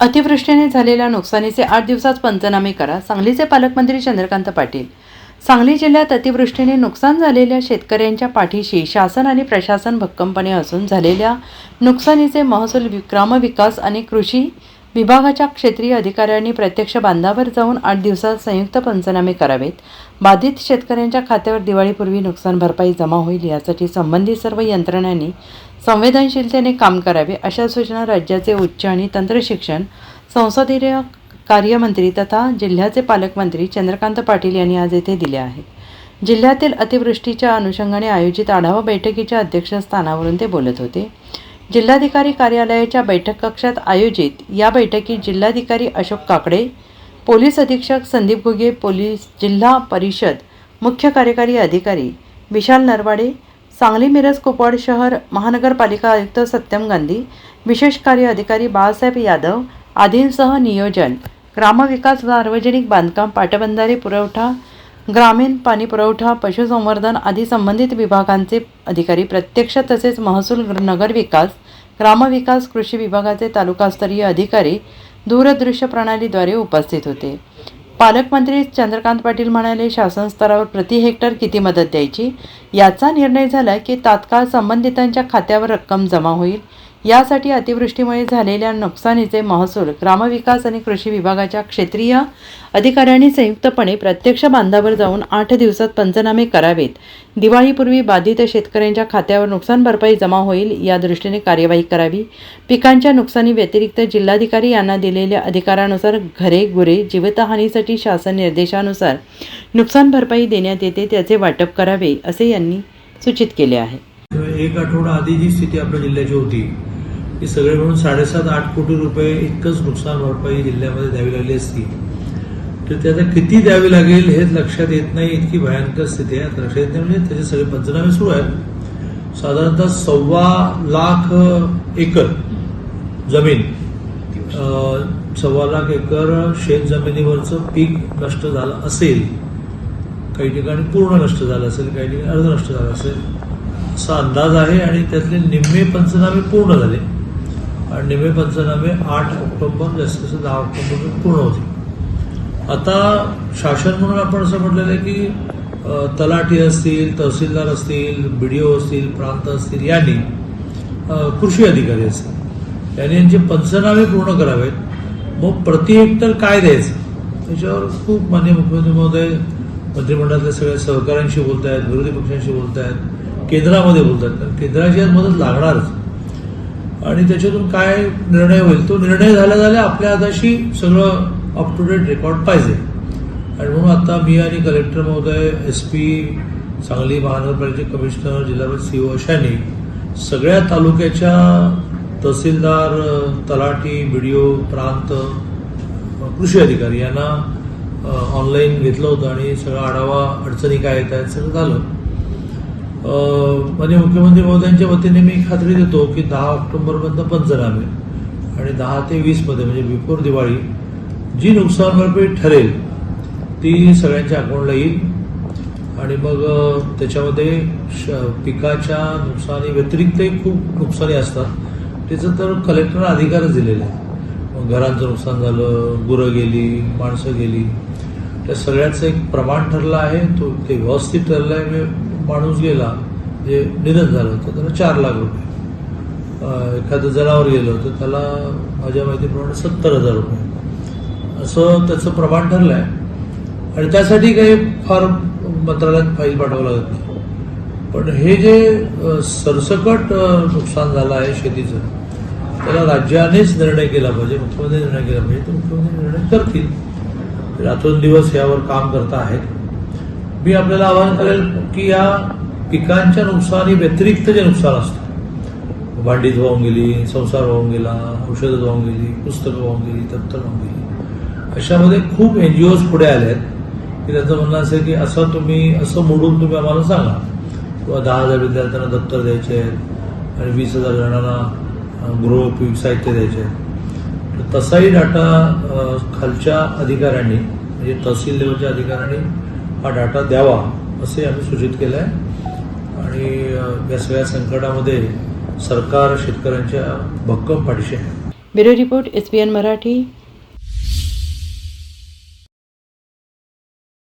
अतिवृष्टीने झालेल्या नुकसानीचे आठ दिवसात पंचनामे करा. सांगलीचे पालकमंत्री चंद्रकांत पाटील. सांगली जिल्ह्यात अतिवृष्टीने नुकसान झालेल्या शेतकऱ्यांच्या पाठीशी शासन आणि प्रशासन भक्कमपणे असून झालेल्या नुकसानीचे महसूल ग्रामविकास आणि कृषी विभागाच्या क्षेत्रीय अधिकाऱ्यांनी प्रत्यक्ष बांधावर जाऊन आठ दिवसात संयुक्त पंचनामे करावेत. बाधित शेतकऱ्यांच्या खात्यावर दिवाळीपूर्वी नुकसान भरपाई जमा होईल यासाठी संबंधित सर्व यंत्रणांनी संवेदनशीलतेने काम करावे अशा सूचना राज्याचे उच्च आणि तंत्रशिक्षण संसदीय कार्यमंत्री तथा जिल्ह्याचे पालकमंत्री चंद्रकांत पाटील यांनी आज येथे दिल्या आहेत जिल्ह्यातील अतिवृष्टीच्या अनुषंगाने आयोजित आढावा बैठकीच्या अध्यक्षस्थानावरून ते बोलत होते. जिल्हाधिकारी कार्यालयाच्या बैठक कक्षात आयोजित या बैठकीत जिल्हाधिकारी अशोक काकडे पोलीस अधीक्षक संदीप घुगे पोलीस जिल्हा परिषद मुख्य कार्यकारी अधिकारी विशाल नरवाडे सांगली मिरज कुपवाड शहर महानगरपालिका आयुक्त सत्यम गांधी विशेष कार्य अधिकारी बाळासाहेब यादव आदींसह नियोजन ग्रामविकास सार्वजनिक बांधकाम पाटबंधारे पुरवठा ग्रामीण पाणी पुरवठा पशुसंवर्धन आदी संबंधित विभागांचे अधिकारी प्रत्यक्ष तसेच महसूल नगरविकास ग्रामविकास कृषी विभागाचे तालुकास्तरीय अधिकारी दूरदृश्य प्रणालीद्वारे उपस्थित होते. पालकमंत्री चंद्रकांत पाटील म्हणाले शासन स्तरावर प्रति हेक्टर किती मदत द्यायची? याचा निर्णय झाला की तात्काळ संबंधितांच्या खात्यावर रक्कम जमा होईल. यासाठी अतिवृष्टीमुळे झालेल्या नुकसानीचे महसूल ग्रामविकास आणि कृषी विभागाच्या क्षेत्रीय अधिकाऱ्यांनी संयुक्तपणे प्रत्यक्ष बांधावर जाऊन आठ दिवसात पंचनामे करावेत. दिवाळीपूर्वी बाधित शेतकऱ्यांच्या खात्यावर नुकसान भरपाई जमा होईल या दृष्टीने कार्यवाही करावी. पिकांच्या नुकसानी व्यतिरिक्त जिल्हाधिकारी यांना दिलेल्या अधिकारानुसार घरे गुरे जीवितहानीसाठी शासन निर्देशानुसार नुकसान भरपाई देण्यात येते त्याचे वाटप करावे असे यांनी सूचित केले आहे. एक आठवडा आधी जी स्थिती आपल्या जिल्ह्याची होती की सगळे मिळून साडेसात आठ कोटी रुपये इतकंच नुकसान भरपाई जिल्ह्यामध्ये द्यावी लागली असती. तर ते आता किती द्यावी लागेल हेच लक्षात येत नाही. इतकी भयंकर स्थिती आहे. लक्षात येत नाही म्हणजे त्याचे सगळे पंचनामे सुरू आहेत. साधारणतः सव्वा लाख एकर जमीन सव्वा लाख एकर शेत जमिनीवरचं पीक नष्ट झालं असेल काही ठिकाणी पूर्ण नष्ट झालं असेल काही ठिकाणी अर्ध नष्ट झालं असेल असा अंदाज आहे आणि त्यातले निम्मे पंचनामे पूर्ण झाले. आणि निम्मे पंचनामे आठ ऑक्टोबर जास्तीत जास्त दहा ऑक्टोबर पूर्ण होते आता शासन म्हणून आपण असं म्हटलेलं आहे की तलाठी असतील तहसीलदार असतील बी डी ओ असतील प्रांत असतील यांनी कृषी अधिकारी असतील यांनी यांचे पंचनामे पूर्ण करावेत. मग प्रति हेक्टर काय द्यायचं? त्याच्यावर खूप मान्य मुख्यमंत्री महोदय मंत्रिमंडळातल्या सगळ्या सहकाऱ्यांशी बोलत आहेत विरोधी पक्षांशी बोलत आहेत केंद्रामध्ये बोलत आहेत कारण केंद्राची आज मदत लागणारच. आणि त्याच्यातून काय निर्णय होईल? तो निर्णय झाला झाल्या आपल्या हाताशी सगळं अप टू डेट रेकॉर्ड पाहिजे. आणि म्हणून आता मी आणि कलेक्टर महोदय एस पी सांगली महानगरपालिकेचे कमिशनर जिल्हा सीओ अशांनी सगळ्या तालुक्याच्या तहसीलदार तलाठी बी डी ओ प्रांत कृषी अधिकारी यांना ऑनलाईन घेतलं होतं आणि सगळा आढावा अडचणी काय येत आहेत सगळं झालं. माननीय मुख्यमंत्री महोदयांच्या वतीने मी खात्री देतो की दहा ऑक्टोबरपर्यंत पंचनामे आणि दहा ते वीसमध्ये म्हणजे बिफोर दिवाळी जी नुकसान भरपाई ठरेल ती सगळ्यांच्या अकाउंटला येईल. आणि मग त्याच्यामध्ये श- पिकाच्या नुकसानी व्यतिरिक्तही खूप नुकसानी असतात. त्याचं तर कलेक्टर अधिकारच दिलेला आहे. मग घरांचं नुकसान झालं गुरं गेली माणसं गेली. त्या सगळ्याचं एक प्रमाण ठरलं आहे तो ते व्यवस्थित ठरलं आहे म्हणजे मी माणूस गेला जे निधन झालं तर त्याला चार लाख रुपये. एखादं जनावर गेलं तर त्याला माझ्या माहितीप्रमाणे सत्तर हजार रुपये. असं त्याचं प्रमाण ठरलं आहे आणि त्यासाठी काही फार मंत्रालयात फाईल पाठवावं लागत नाही. पण हे जे सरसकट नुकसान झालं आहे शेतीचं त्याला राज्यानेच निर्णय केला पाहिजे मुख्यमंत्री निर्णय केला पाहिजे तर मुख्यमंत्री निर्णय करतील. रात्रंदिवस यावर काम करता आहेत. मी आपल्याला आवाहन करेल की या पिकांच्या नुकसानी व्यतिरिक्त जे नुकसान असतं भांडीत वाहून गेली संसार वाहून गेला औषधं वाहून गेली पुस्तकं वाहून गेली दप्तर वाहून गेली अशामध्ये खूप एन जी ओज पुढे आले आहेत. की त्यांचं म्हणणं असेल की असं तुम्ही असं मोडून तुम्ही आम्हाला सांगा. किंवा दहा हजार विद्यार्थ्यांना दप्तर द्यायचे आहेत आणि वीस हजार जणांना गृह साहित्य द्यायचे आहेत. तसाही डाटा खालच्या अधिकाऱ्यांनी म्हणजे तहसील लेवलच्या अधिकाऱ्यांनी हा डाटा द्यावा असे आम्ही सूचित केलं आहे आणि या सगळ्या संकटामध्ये सरकार शेतकऱ्यांच्या भक्कम पाठीशी आहे. Bureau report S P N Marathi.